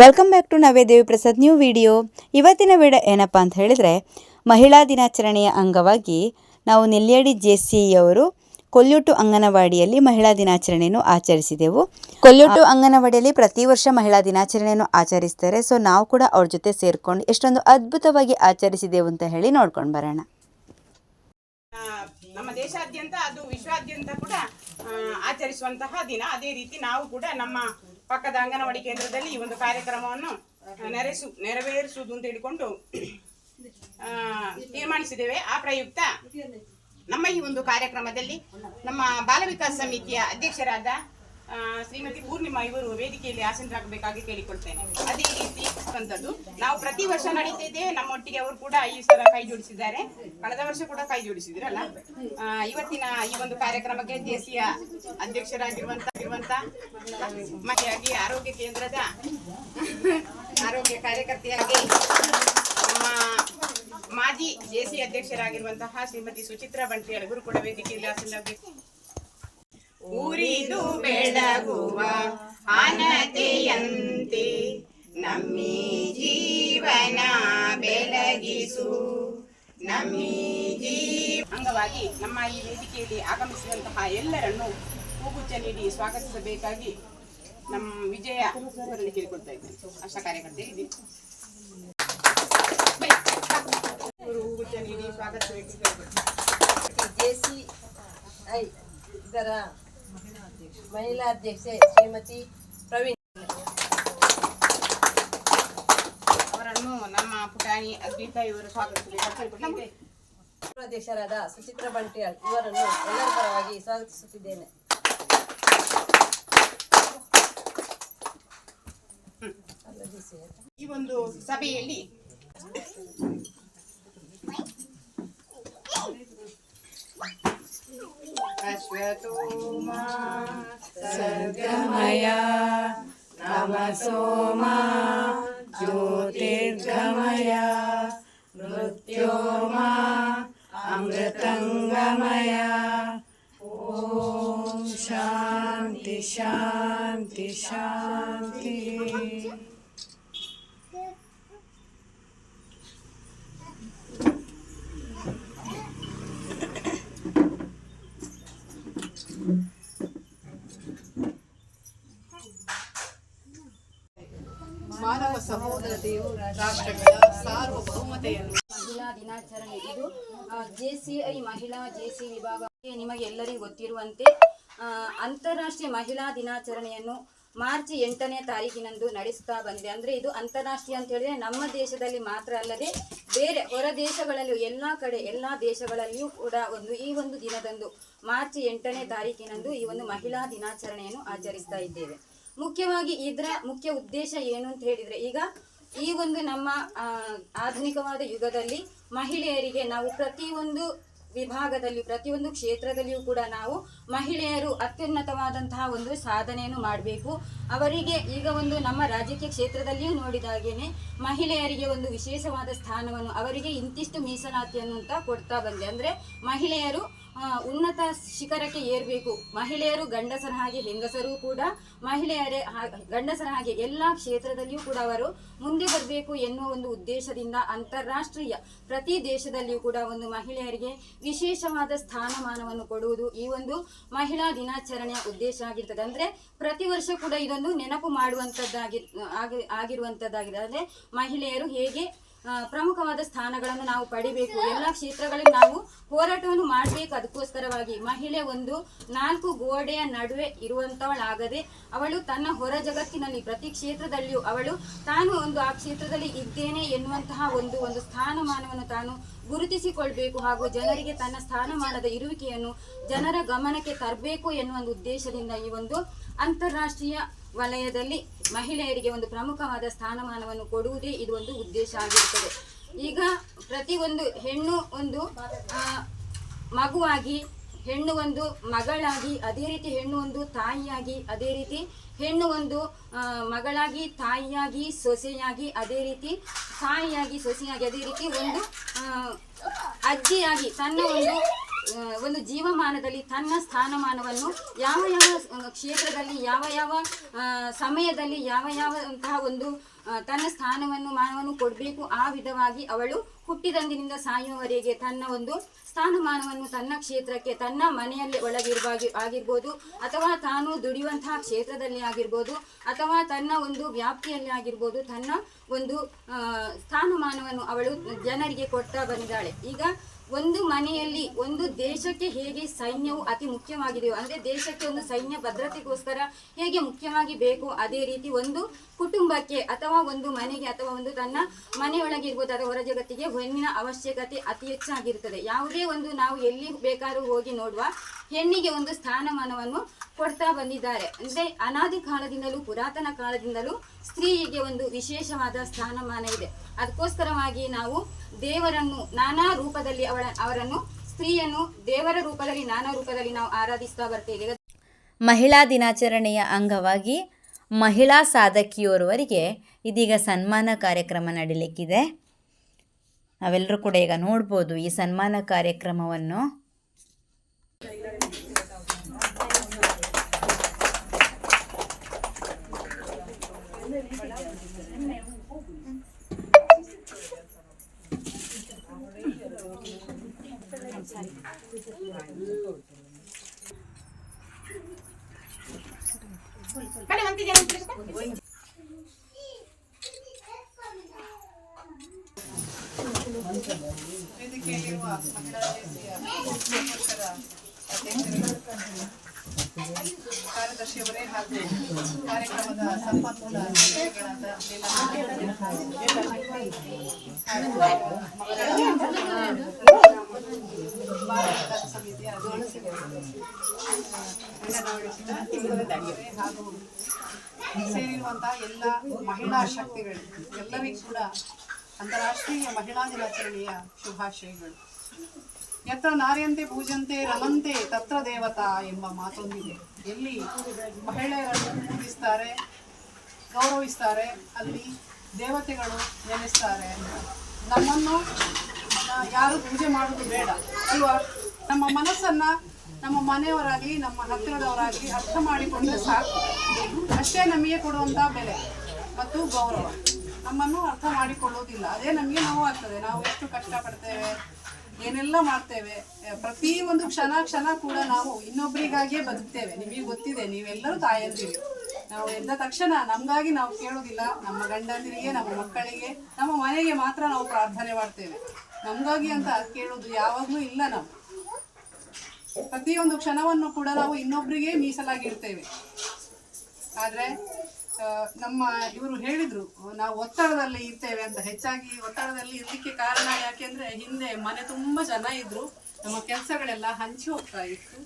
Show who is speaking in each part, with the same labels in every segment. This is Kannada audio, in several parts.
Speaker 1: Welcome back to Navedevi Prasad new video ಇವತ್ತಿನ ವಿಡಿಯೋ ಏನಪ್ಪ ಅಂತ ಹೇಳಿದರೆ ಮಹಿಳಾ ದಿನಾಚರಣೆಯ ಅಂಗವಾಗಿ ನಾವು ನೆಲ್ಯಡಿ ಜೆ ಸಿಯವರು ಕೊಲ್ಯೂಟು ಅಂಗನವಾಡಿಯಲ್ಲಿ ಮಹಿಳಾ ದಿನಾಚರಣೆಯನ್ನು ಆಚರಿಸಿದೆವು. ಕೊಲ್ಯೂಟು ಅಂಗನವಾಡಿಯಲ್ಲಿ ಪ್ರತಿ ವರ್ಷ ಮಹಿಳಾ ದಿನಾಚರಣೆಯನ್ನು ಆಚರಿಸ್ತಾರೆ. ಸೊ ನಾವು ಕೂಡ ಅವ್ರ ಜೊತೆ ಸೇರಿಕೊಂಡು ಎಷ್ಟೊಂದು ಅದ್ಭುತವಾಗಿ ಆಚರಿಸಿದೆವು ಅಂತ ಹೇಳಿ ನೋಡ್ಕೊಂಡು ಬರೋಣ.
Speaker 2: ನಮ್ಮ ದೇಶಾದ್ಯಂತ ಅದು ವಿಶ್ವಾದ್ಯಂತ ಕೂಡ ಆಚರಿಸುವಂತಹ ದಿನ. ಅದೇ ರೀತಿ ನಾವು ಕೂಡ ನಮ್ಮ ಪಕ್ಕದ ಅಂಗನವಾಡಿ ಕೇಂದ್ರದಲ್ಲಿ ಈ ಒಂದು ಕಾರ್ಯಕ್ರಮವನ್ನು ನೆರೆಸು, ನೆರವೇರಿಸುವುದು ಅಂತ ಹೇಳಿಕೊಂಡು ತೀರ್ಮಾನಿಸಿದ್ದೇವೆ. ಆ ಪ್ರಯುಕ್ತ ನಮ್ಮ ಈ ಒಂದು ಕಾರ್ಯಕ್ರಮದಲ್ಲಿ ನಮ್ಮ ಬಾಲ ವಿಕಾಸ ಸಮಿತಿಯ ಅಧ್ಯಕ್ಷರಾದ ಶ್ರೀಮತಿ ಪೂರ್ಣಿಮಾ ಇವರು ವೇದಿಕೆಯಲ್ಲಿ ಆಸೀನರಾಗಬೇಕಾಗಿ ಕೇಳಿಕೊಳ್ತೇನೆ. ಅದೇ ರೀತಿ ಅಂತದ್ದು ನಾವು ಪ್ರತಿ ವರ್ಷ ನಡೀತಿದ್ದೆ ನಮ್ಮೊಟ್ಟಿಗೆ ಅವರು ಕೂಡ ಈ ಸಲ ಕೈ ಜೋಡಿಸಿದ್ದಾರೆ. ಕಳೆದ ವರ್ಷ ಕೂಡ ಕೈ ಜೋಡಿಸಿದ್ರಲ್ಲ? ಇವತ್ತಿನ ಈ ಒಂದು ಕಾರ್ಯಕ್ರಮಕ್ಕೆ ದೇಸಿಯ ಅಧ್ಯಕ್ಷರಾಗಿರುವಂತ, ಮಹಿಳೆಯಾಗಿ ಆರೋಗ್ಯ ಕೇಂದ್ರದ ಆರೋಗ್ಯ ಕಾರ್ಯಕರ್ತೆಯಾಗಿ ನಮ್ಮ ಮಾಜಿ ಜೆಸಿ ಅಧ್ಯಕ್ಷರಾಗಿರುವಂತಹ ಶ್ರೀಮತಿ ಸುಚಿತ್ರಾ ಬಂಟ್ರಿ ಇವರು ಕೂಡ ವೇದಿಕೆಯಲ್ಲಿ ಆಸೀನರಾಗಬೇಕು ಉರಿದು ಬೆಳಗುವ ಅನತೆಯಂತೆ ನಮ್ಮಿ ಜೀವನ ಬೆಳಗಿಸು, ನಮ್ಮಿ ಜೀವ ಅಂಗವಾಗಿ ನಮ್ಮ ಈ ವೇದಿಕೆಯಲ್ಲಿ ಆಗಮಿಸಿದಂತಹ ಎಲ್ಲರನ್ನು ಹೂಗುಚ್ಚ ನೀಡಿ ಸ್ವಾಗತಿಸಬೇಕಾಗಿ ನಮ್ಮ ವಿಜಯ ಕೇಳಿಕೊಳ್ತಾ ಇದ್ದೇನೆ. ಆಶಾ ಕಾರ್ಯಕರ್ತೆ ಇದೆ ಸ್ವಾಗತ ನೀಡಿ ಸ್ವಾಗತಿಸಬೇಕು
Speaker 3: ಐ ಇದರ ಮಹಿಳಾ ಅಧ್ಯಕ್ಷೆ ಶ್ರೀಮತಿ ಪ್ರವೀಣ್.
Speaker 2: ಅವರನ್ನು ನಮ್ಮ ಪುಟಾಣಿ ಅದ್ವಿತಾ ಇವರು ಸ್ವಾಗತಿಸಬೇಕು
Speaker 3: ಅಧ್ಯಕ್ಷರಾದ ಸುಚಿತ್ರ ಬಂಟಿಯಾಳ್ ಇವರನ್ನು ಎಲ್ಲರ ಪರವಾಗಿ ಸ್ವಾಗತಿಸುತ್ತಿದ್ದೇನೆ.
Speaker 2: ಈ ಒಂದು ಸಭೆಯಲ್ಲಿ अश्वतो मा सर्गमया तमसो मा ज्योतिर्गमया मृत्यो मा अमृतङ्गमया। ॐ शान्ति शान्ति। ಸಹೋದರತೆಯು ರಾಷ್ಟ್ರಗಳ ಸಾರ್ವಭೌಮತೆಯನ್ನು.
Speaker 4: ಮಹಿಳಾ ದಿನಾಚರಣೆ. ಇದು ಜೆಸಿಐ ಮಹಿಳಾ ಜೆಸಿ ವಿಭಾಗ. ನಿಮಗೆ ಎಲ್ಲರಿಗೂ ಗೊತ್ತಿರುವಂತೆ ಅಂತಾರಾಷ್ಟ್ರೀಯ ಮಹಿಳಾ ದಿನಾಚರಣೆಯನ್ನು ಮಾರ್ಚ್ ಎಂಟನೇ ತಾರೀಕಿನಂದು ನಡೆಸ್ತಾ ಬಂದಿದೆ ಅಂದ್ರೆ ಇದು ಅಂತಾರಾಷ್ಟ್ರೀಯ ಅಂತ ಹೇಳಿದ್ರೆ ನಮ್ಮ ದೇಶದಲ್ಲಿ ಮಾತ್ರ ಅಲ್ಲದೆ ಬೇರೆ ಹೊರ ದೇಶಗಳಲ್ಲೂ ಎಲ್ಲಾ ಕಡೆ, ಎಲ್ಲಾ ದೇಶಗಳಲ್ಲಿಯೂ ಕೂಡ ಒಂದು, ಈ ಒಂದು ದಿನದಂದು ಮಾರ್ಚ್ ಎಂಟನೇ ತಾರೀಕಿನಂದು ಈ ಒಂದು ಮಹಿಳಾ ದಿನಾಚರಣೆಯನ್ನು ಆಚರಿಸ್ತಾ ಇದ್ದೇವೆ. ಮುಖ್ಯವಾಗಿ ಇದರ ಮುಖ್ಯ ಉದ್ದೇಶ ಏನು ಅಂತ ಹೇಳಿದ್ರೆ, ಈಗ ಈ ಒಂದು ನಮ್ಮ ಆಧುನಿಕವಾದ ಯುಗದಲ್ಲಿ ಮಹಿಳೆಯರಿಗೆ ನಾವು ಪ್ರತಿಯೊಂದು ವಿಭಾಗದಲ್ಲಿ, ಪ್ರತಿಯೊಂದು ಕ್ಷೇತ್ರದಲ್ಲಿಯೂ ಕೂಡ ನಾವು ಮಹಿಳೆಯರು ಅತ್ಯುನ್ನತವಾದಂತಹ ಒಂದು ಸಾಧನೆಯನ್ನು ಮಾಡಬೇಕು. ಅವರಿಗೆ ಈಗ ಒಂದು ನಮ್ಮ ರಾಜಕೀಯ ಕ್ಷೇತ್ರದಲ್ಲಿಯೂ ನೋಡಿದಾಗೇನೆ, ಮಹಿಳೆಯರಿಗೆ ಒಂದು ವಿಶೇಷವಾದ ಸ್ಥಾನವನ್ನು, ಅವರಿಗೆ ಇಂತಿಷ್ಟು ಮೀಸಲಾತಿಯನ್ನು ಅಂತ ಕೊಡ್ತಾ ಬಂದೆ. ಅಂದ್ರೆ ಮಹಿಳೆಯರು ಉನ್ನತ ಶಿಖರಕ್ಕೆ ಏರಬೇಕು. ಮಹಿಳೆಯರು ಗಂಡಸರ ಹಾಗೆ ಹೆಂಗಸರು ಕೂಡ, ಮಹಿಳೆಯರೇ ಗಂಡಸರ ಹಾಗೆ ಎಲ್ಲ ಕ್ಷೇತ್ರದಲ್ಲಿಯೂ ಕೂಡ ಅವರು ಮುಂದೆ ಬರಬೇಕು ಎನ್ನುವ ಒಂದು ಉದ್ದೇಶದಿಂದ ಅಂತಾರಾಷ್ಟ್ರೀಯ ಪ್ರತಿ ದೇಶದಲ್ಲಿಯೂ ಕೂಡ ಒಂದು ಮಹಿಳೆಯರಿಗೆ ವಿಶೇಷವಾದ ಸ್ಥಾನಮಾನವನ್ನು ಕೊಡುವುದು ಈ ಒಂದು ಮಹಿಳಾ ದಿನಾಚರಣೆಯ ಉದ್ದೇಶ ಆಗಿರ್ತದೆ. ಅಂದ್ರೆ ಪ್ರತಿ ವರ್ಷ ಕೂಡ ಇದೊಂದು ನೆನಪು ಮಾಡುವಂತದ್ದಾಗಿ ಆಗಿ, ಆಗಿರುವಂತದ್ದಾಗಿದೆ. ಅಂದ್ರೆ ಮಹಿಳೆಯರು ಹೇಗೆ ಪ್ರಮುಖವಾದ ಸ್ಥಾನಗಳನ್ನು ನಾವು ಪಡಿಬೇಕು. ಎಲ್ಲ ಕ್ಷೇತ್ರಗಳಲ್ಲಿ ನಾವು ಹೋರಾಟವನ್ನು ಮಾಡಬೇಕು. ಅದಕ್ಕೋಸ್ಕರವಾಗಿ ಮಹಿಳೆ ಒಂದು ನಾಲ್ಕು ಗೋಡೆಯ ನಡುವೆ ಇರುವಂತವಳಾಗದೆ ಅವಳು ತನ್ನ ಹೊರ ಜಗತ್ತಿನಲ್ಲಿ ಪ್ರತಿ ಕ್ಷೇತ್ರದಲ್ಲಿಯೂ ಅವಳು ತಾನು ಒಂದು ಆ ಕ್ಷೇತ್ರದಲ್ಲಿ ಇದ್ದೇನೆ ಎನ್ನುವಂತಹ ಒಂದು ಒಂದು ಸ್ಥಾನಮಾನವನ್ನು ತಾನು ಗುರುತಿಸಿಕೊಳ್ಬೇಕು ಹಾಗೂ ಜನರಿಗೆ ತನ್ನ ಸ್ಥಾನಮಾನದ ಇರುವಿಕೆಯನ್ನು ಜನರ ಗಮನಕ್ಕೆ ತರಬೇಕು ಎನ್ನುವ ಒಂದು ಉದ್ದೇಶದಿಂದ ಈ ಒಂದು ಅಂತಾರಾಷ್ಟ್ರೀಯ ವಲಯದಲ್ಲಿ ಮಹಿಳೆಯರಿಗೆ ಒಂದು ಪ್ರಮುಖವಾದ ಸ್ಥಾನಮಾನವನ್ನು ಕೊಡುವುದೇ ಇದು ಒಂದು ಉದ್ದೇಶ ಆಗಿರುತ್ತದೆ. ಈಗ ಪ್ರತಿ ಒಂದು ಹೆಣ್ಣು ಒಂದು ಮಗುವಾಗಿ, ಹೆಣ್ಣು ಒಂದು ಮಗಳಾಗಿ, ಅದೇ ರೀತಿ ಹೆಣ್ಣು ಒಂದು ತಾಯಿಯಾಗಿ, ಅದೇ ರೀತಿ ಹೆಣ್ಣು ಒಂದು ಮಗಳಾಗಿ, ತಾಯಿಯಾಗಿ, ಸೊಸೆಯಾಗಿ, ಅದೇ ರೀತಿ ತಾಯಿಯಾಗಿ, ಸೊಸೆಯಾಗಿ, ಅದೇ ರೀತಿ ಒಂದು ಅಜ್ಜಿಯಾಗಿ, ತನ್ನ ಒಂದು ಒಂದು ಜೀವಮಾನದಲ್ಲಿ ತನ್ನ ಸ್ಥಾನಮಾನವನ್ನು ಯಾವ ಯಾವ ಕ್ಷೇತ್ರದಲ್ಲಿ, ಯಾವ ಯಾವ ಸಮಯದಲ್ಲಿ, ಯಾವ ಯಾವ ಒಂದು ತನ್ನ ಸ್ಥಾನವನ್ನು, ಮಾನವನ್ನು ಕೊಡಬೇಕು, ಆ ವಿಧವಾಗಿ ಅವಳು ಹುಟ್ಟಿದಂದಿನಿಂದ ಸಾಯುವವರೆಗೆ ತನ್ನ ಒಂದು ಸ್ಥಾನಮಾನವನ್ನು ತನ್ನ ಕ್ಷೇತ್ರಕ್ಕೆ, ತನ್ನ ಮನೆಯಲ್ಲಿ ಒಳಗಿರುವಾಗಿ ಆಗಿರ್ಬೋದು, ಅಥವಾ ತಾನು ದುಡಿಯುವಂತಹ ಕ್ಷೇತ್ರದಲ್ಲಿ ಆಗಿರ್ಬೋದು, ಅಥವಾ ತನ್ನ ಒಂದು ವ್ಯಾಪ್ತಿಯಲ್ಲಿ ಆಗಿರ್ಬೋದು, ತನ್ನ ಒಂದು ಸ್ಥಾನಮಾನವನ್ನು ಅವಳು ಜನರಿಗೆ ಕೊಡ್ತಾ ಬಂದಿದ್ದಾಳೆ. ಈಗ ಒಂದು ಮನೆಯಲ್ಲಿ ಒಂದು ದೇಶಕ್ಕೆ ಹೇಗೆ ಸೈನ್ಯವು ಅತಿ ಮುಖ್ಯವಾಗಿದೆಯೋ, ಅಂದರೆ ದೇಶಕ್ಕೆ ಒಂದು ಸೈನ್ಯ ಭದ್ರತೆಗೋಸ್ಕರ ಹೇಗೆ ಮುಖ್ಯವಾಗಿ ಬೇಕು, ಅದೇ ರೀತಿ ಒಂದು ಕುಟುಂಬಕ್ಕೆ ಅಥವಾ ಒಂದು ಮನೆಗೆ ಅಥವಾ ಒಂದು ತನ್ನ ಮನೆಯೊಳಗಿರ್ಬೋದು ಅಥವಾ ಹೊರ ಜಗತ್ತಿಗೆ ಹೆಣ್ಣಿನ ಅವಶ್ಯಕತೆ ಅತಿ ಹೆಚ್ಚಾಗಿರುತ್ತದೆ ಯಾವುದೇ ಒಂದು ನಾವು ಎಲ್ಲಿ ಬೇಕಾದ್ರೂ ಹೋಗಿ ನೋಡುವ ಹೆಣ್ಣಿಗೆ ಒಂದು ಸ್ಥಾನಮಾನವನ್ನು ಕೊಡ್ತಾ ಬಂದಿದ್ದಾರೆ. ಅಂದರೆ ಅನಾದಿ ಕಾಲದಿಂದಲೂ, ಪುರಾತನ ಕಾಲದಿಂದಲೂ ಸ್ತ್ರೀಗೆ ಒಂದು ವಿಶೇಷವಾದ ಸ್ಥಾನಮಾನ ಇದೆ. ಅದಕ್ಕೋಸ್ಕರವಾಗಿ ನಾವು ದೇವರನ್ನು ನಾನಾ ರೂಪದಲ್ಲಿ ಅವಳ, ಅವರನ್ನು, ಸ್ತ್ರೀಯನ್ನು ದೇವರ ರೂಪದಲ್ಲಿ, ನಾನಾ ರೂಪದಲ್ಲಿ ನಾವು ಆರಾಧಿಸ್ತಾ ಬರ್ತೇವೆ.
Speaker 1: ಮಹಿಳಾ ದಿನಾಚರಣೆಯ ಅಂಗವಾಗಿ ಮಹಿಳಾ ಸಾಧಕಿಯೋರ್ವರಿಗೆ ಇದೀಗ ಸನ್ಮಾನ ಕಾರ್ಯಕ್ರಮ ನಡೀಲಿಕ್ಕಿದೆ. ನಾವೆಲ್ಲರೂ ಕೂಡ ಈಗ ನೋಡ್ಬೋದು ಈ ಸನ್ಮಾನ ಕಾರ್ಯಕ್ರಮವನ್ನು.
Speaker 5: ಕಾರ್ಯದರ್ಶಿಯವರೇ ಹಾಗೂ ಕಾರ್ಯಕ್ರಮದ ಸಂಪನ್ಮೂಲ ಸೇರಿರುವಂತಹ ಎಲ್ಲ ಮಹಿಳಾ ಶಕ್ತಿಗಳು, ಎಲ್ಲರಿಗೂ ಕೂಡ ಅಂತಾರಾಷ್ಟ್ರೀಯ ಮಹಿಳಾ ದಿನಾಚರಣೆಯ ಶುಭಾಶಯಗಳು. ಯತ್ರ ನಾರ್ಯಂತೆ ಪೂಜಂತೆ ರಮಂತೆ ತತ್ರ ದೇವತಾ ಎಂಬ ಮಾತೊಂದಿದೆ. ಎಲ್ಲಿ ಮಹಿಳೆಯರನ್ನು ಪೂಜಿಸ್ತಾರೆ ಗೌರವಿಸ್ತಾರೆ, ಅಲ್ಲಿ ದೇವತೆಗಳು ನೆಲೆಸ್ತಾರೆ ನಮ್ಮನ್ನು ಯಾರು ಪೂಜೆ ಮಾಡೋದು ಬೇಡ, ಅಲ್ವಾ? ನಮ್ಮ ಮನಸ್ಸನ್ನ ನಮ್ಮ ಮನೆಯವರಾಗಲಿ, ನಮ್ಮ ಹತ್ತಿರದವರಾಗಲಿ ಅರ್ಥ ಮಾಡಿಕೊಂಡ್ರೆ ಸಾಕು. ಅಷ್ಟೇ ನಮಗೆ ಕೊಡುವಂಥ ಬೆಲೆ ಮತ್ತು ಗೌರವ. ನಮ್ಮನ್ನು ಅರ್ಥ ಮಾಡಿಕೊಳ್ಳೋದಿಲ್ಲ ಅದೇ ನಮಗೆ ನೋವಾಗ್ತದೆ. ನಾವು ಎಷ್ಟು ಕಷ್ಟಪಡ್ತೇವೆ, ಏನೆಲ್ಲ ಮಾಡ್ತೇವೆ ಪ್ರತಿ ಒಂದು ಕ್ಷಣ ಕ್ಷಣ ಕೂಡ ನಾವು ಇನ್ನೊಬ್ಬರಿಗಾಗಿಯೇ ಬದುಕ್ತೇವೆ. ನಿಮಗೆ ಗೊತ್ತಿದೆ, ನೀವೆಲ್ಲರೂ ತಾಯಂದಿರಿ. ನಾವು ಎದ್ದ ತಕ್ಷಣ ನಮಗಾಗಿ ನಾವು ಕೇಳೋದಿಲ್ಲ ನಮ್ಮ ಗಂಡಂದಿರಿಗೆ, ನಮ್ಮ ಮಕ್ಕಳಿಗೆ, ನಮ್ಮ ಮನೆಗೆ ಮಾತ್ರ ನಾವು ಪ್ರಾರ್ಥನೆ ಮಾಡ್ತೇವೆ. ನಮಗಾಗಿ ಅಂತ ಕೇಳೋದು ಯಾವಾಗಲೂ ಇಲ್ಲ ನಾವು ಪ್ರತಿಯೊಂದು ಕ್ಷಣವನ್ನು ಕೂಡ ನಾವು ಇನ್ನೊಬ್ಬರಿಗೆ ಮೀಸಲಾಗಿರ್ತೇವೆ. ಆದರೆ ನಮ್ಮ ಇವರು ಹೇಳಿದರು, ನಾವು ಒತ್ತಡದಲ್ಲಿ ಇರ್ತೇವೆ ಅಂತ. ಹೆಚ್ಚಾಗಿ ಒತ್ತಡದಲ್ಲಿ ಇರಲಿಕ್ಕೆ ಕಾರಣ ಯಾಕೆಂದ್ರೆ, ಹಿಂದೆ ಮನೆ ತುಂಬ ಜನ ಇದ್ದರು ನಮ್ಮ ಕೆಲಸಗಳೆಲ್ಲ ಹಂಚಿ ಹೋಗ್ತಾ ಇತ್ತು.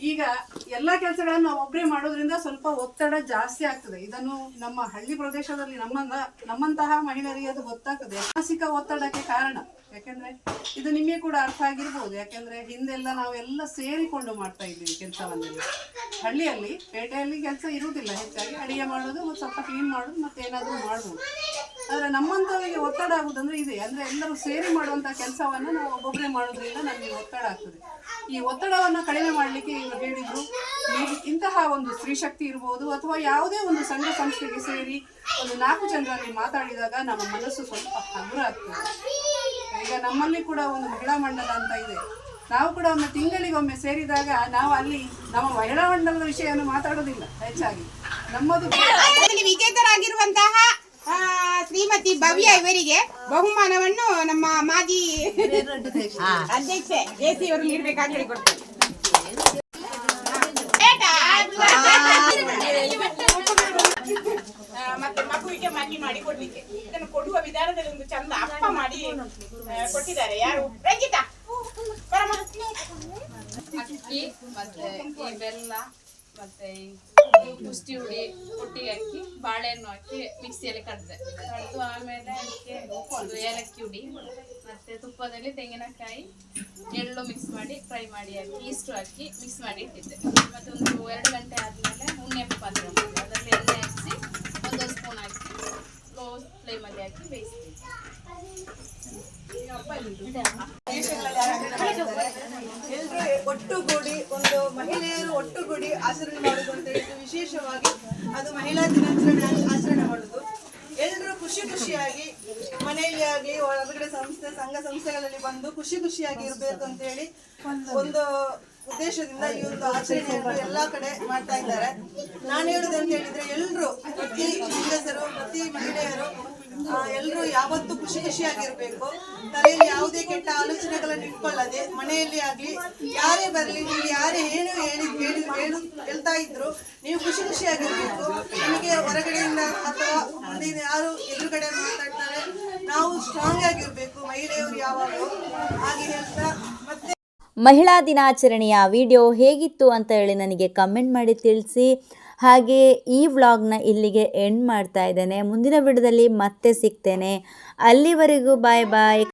Speaker 5: ಈಗ ಎಲ್ಲ ಕೆಲಸಗಳನ್ನು ನಾವು ಒಬ್ಬರೇ ಮಾಡೋದ್ರಿಂದ ಸ್ವಲ್ಪ ಒತ್ತಡ ಜಾಸ್ತಿ ಆಗ್ತದೆ. ಇದನ್ನು ನಮ್ಮ ಹಳ್ಳಿ ಪ್ರದೇಶದಲ್ಲಿ ನಮ್ಮ ನಮ್ಮಂತಹ ಮಹಿಳೆಯರಿಗೆ ಅದು ಗೊತ್ತಾಗ್ತದೆ. ಮಾನಸಿಕ ಒತ್ತಡಕ್ಕೆ ಕಾರಣ. ಯಾಕೆಂದ್ರೆ ಇದು ನಿಮಗೆ ಕೂಡ ಅರ್ಥ ಆಗಿರ್ಬೋದು. ಯಾಕೆಂದ್ರೆ ಹಿಂದೆಲ್ಲ ನಾವೆಲ್ಲ ಸೇರಿಕೊಂಡು ಮಾಡ್ತಾ ಇದ್ದೀವಿ ಕೆಲಸವನ್ನೆಲ್ಲ. ಹಳ್ಳಿಯಲ್ಲಿ, ಪೇಟೆಯಲ್ಲಿ ಕೆಲಸ ಇರುವುದಿಲ್ಲ. ಹೆಚ್ಚಾಗಿ ಅಡಿಗೆ ಮಾಡೋದು ಮತ್ತು ಸ್ವಲ್ಪ ಕ್ಲೀನ್ ಮಾಡೋದು ಮತ್ತೆ ಏನಾದರೂ ಮಾಡ್ಬೋದು. ಆದರೆ ನಮ್ಮಂತವರಿಗೆ ಒತ್ತಡ ಆಗುದಂದ್ರೆ ಇದೆ. ಅಂದ್ರೆ ಎಲ್ಲರೂ ಸೇರಿ ಮಾಡುವಂತ ಕೆಲಸವನ್ನ ನಾವು ಒಬ್ಬೊಬ್ಬರೇ ಮಾಡೋದ್ರಿಂದ ನಮಗೆ ಒತ್ತಡ ಆಗ್ತದೆ. ಈ ಒತ್ತಡವನ್ನು ಕಡಿಮೆ ಮಾಡಲಿಕ್ಕೆ ಇವರು ಹೇಳಿದ್ರು. ಇಂತಹ ಒಂದು ಸ್ತ್ರೀ ಶಕ್ತಿ ಇರ್ಬೋದು ಅಥವಾ ಯಾವುದೇ ಒಂದು ಸಂಘ ಸಂಸ್ಥೆಗೆ ಸೇರಿ ಒಂದು ನಾಲ್ಕು ಜನರಲ್ಲಿ ಮಾತಾಡಿದಾಗ ನಮ್ಮ ಮನಸ್ಸು ಸ್ವಲ್ಪ ಹಗುರ ಆಗ್ತದೆ. ಈಗ ನಮ್ಮಲ್ಲಿ ಕೂಡ ಒಂದು ಮಹಿಳಾ ಮಂಡಲ ಅಂತ ಇದೆ. ನಾವು ಕೂಡ ಒಂದು ತಿಂಗಳಿಗೊಮ್ಮೆ ಸೇರಿದಾಗ ನಾವು ಅಲ್ಲಿ ನಮ್ಮ ಮಹಿಳಾ ಮಂಡಲದ ವಿಷಯವನ್ನು ಮಾತಾಡೋದಿಲ್ಲ, ಹೆಚ್ಚಾಗಿ. ನಮ್ಮದು
Speaker 2: ವಿಜೇತರಾಗಿರುವಂತಹ ಶ್ರೀಮತಿ ಭವ್ಯ ಇವರಿಗೆ ಬಹುಮಾನವನ್ನು ನಮ್ಮ ಮಾಜಿ ಅಧ್ಯಕ್ಷೆ ಎಸಿ ಅವರು ನೀಡಬೇಕಾಗಿ ಹೇಳಿಕೊಡ್ತಾರೆ ಆ, ಮತ್ತೆ ಮಗುವಿಗೆ ಮಲ್ಲಿ ಮಾಡಿ ಕೊಡ್ಲಿಕ್ಕೆ. ಇದನ್ನು ಕೊಡುವ ವಿಧಾನದಲ್ಲಿ ಒಂದು ಚಂದ ಅಪ್ಪ ಮಾಡಿ ಕೊಟ್ಟಿದ್ದಾರೆ. ಯಾರು? ರಂಜಿತಾ. ಬರಮ್ಮ.
Speaker 6: ಅಕ್ಕಿ ಮತ್ತೆ ಈ ಬೆಲ್ಲ ಮತ್ತೆ ಪುಷ್ಟಿ ಹುಡಿ ಒಟ್ಟಿಗೆ ಹಾಕಿ ಬಾಳೆಹಣ್ಣು ಹಾಕಿ ಮಿಕ್ಸಿಯಲ್ಲಿ ಕಡ್ದೆ ಕಡ್ದು ಆಮೇಲೆ ಅದಕ್ಕೆ ಒಂದು ಏಲಕ್ಕಿ ಹುಡಿ, ಮತ್ತೆ ತುಪ್ಪದಲ್ಲಿ ತೆಂಗಿನಕಾಯಿ, ಎಳ್ಳು ಮಿಕ್ಸ್ ಮಾಡಿ ಫ್ರೈ ಮಾಡಿ ಹಾಕಿ ಈಸ್ಟು ಹಾಕಿ ಮಿಕ್ಸ್ ಮಾಡಿ ಇಟ್ಟಿದ್ದೆ. ಮತ್ತೆ ಒಂದು ಎರಡು ಗಂಟೆ ಆದಮೇಲೆ ಉಣ್ಣೆ ಪಾತ್ರೆ ಅದರಲ್ಲಿ ಎಣ್ಣೆ ಹಚ್ಚಿ ಒಂದು ಸ್ಪೂನ್ ಹಾಕಿ ಲೋ ಫ್ಲೇಮಲ್ಲಿ ಹಾಕಿ ಬೇಯಿಸ್ತೀವಿ
Speaker 7: ಒಟ್ಟುಗೂಡಿ ಒಂದು ಮಹಿಳೆಯರು ಒಟ್ಟುಗೂಡಿ ಆಚರಣೆ ಮಾಡುದು ಅಂತ ಹೇಳಿದ್ರು ವಿಶೇಷವಾಗಿ ಅದು ಮಹಿಳಾ ದಿನಾಚರಣೆ ಆಚರಣೆ ಮಾಡುದು ಎಲ್ಲರೂ ಖುಷಿ ಖುಷಿಯಾಗಿ ಮನೆಯಲ್ಲಿ ಆಗಲಿ ಹೊರಗಡೆ ಸಂಸ್ಥೆ, ಸಂಘ ಸಂಸ್ಥೆಗಳಲ್ಲಿ ಬಂದು ಖುಷಿ ಖುಷಿಯಾಗಿ ಇರಬೇಕು ಅಂತ ಹೇಳಿ ಒಂದು ಉದ್ದೇಶದಿಂದ ಈ ಒಂದು ಆಚರಣೆಯನ್ನು ಎಲ್ಲಾ ಕಡೆ ಮಾಡ್ತಾ ಇದ್ದಾರೆ. ನಾನು ಹೇಳುದಂತ ಹೇಳಿದ್ರೆ ಎಲ್ಲರೂ ಪ್ರತಿ ಹೆಂಗಸರು, ಪ್ರತಿ ಮಹಿಳೆಯರು ಎಲ್ಲರೂ ಯಾವತ್ತೂ ಖುಷಿ ಖುಷಿಯಾಗಿರ್ಬೇಕು. ತಲೆಯಲ್ಲಿ ಯಾವುದೇ ಕೆಟ್ಟ ಆಲೋಚನೆಗಳನ್ನು ಇಟ್ಕೊಳ್ಳದೆ, ಮನೆಯಲ್ಲಿ ಆಗಲಿ, ಯಾರೇ ಬರಲಿ, ನೀವು ಯಾರೇ ಏನು ಹೇಳಿ ಹೇಳಿ ಹೇಳು, ಹೇಳ್ತಾ ಇದ್ರು, ನೀವು ಖುಷಿ ಖುಷಿಯಾಗಿರ್ಬೇಕು. ನಿಮಗೆ ಹೊರಗಡೆಯಿಂದ ಅಥವಾ ಯಾರು ಎದುರುಗಡೆ ಮಾತಾಡ್ತಾರೆ, ನಾವು ಸ್ಟ್ರಾಂಗ್ ಆಗಿರ್ಬೇಕು, ಮಹಿಳೆಯರು ಯಾವಾಗಲೂ. ಹಾಗೆ ಹೇಳ್ತಾ, ಮತ್ತೆ
Speaker 1: ಮಹಿಳಾ ದಿನಾಚರಣೆಯ ವಿಡಿಯೋ ಹೇಗಿತ್ತು ಅಂತ ಹೇಳಿ ನನಗೆ ಕಮೆಂಟ್ ಮಾಡಿ ತಿಳಿಸಿ. ಹಾಗೆ ಈ ವ್ಲಾಗ್ನ ಇಲ್ಲಿಗೆ ಎಂಡ್ ಮಾಡ್ತಾ ಇದ್ದೇನೆ. ಮುಂದಿನ ವಿಡಿಯೋದಲ್ಲಿ ಮತ್ತೆ ಸಿಗ್ತೇನೆ. ಅಲ್ಲಿವರೆಗೂ ಬಾಯ್ ಬಾಯ್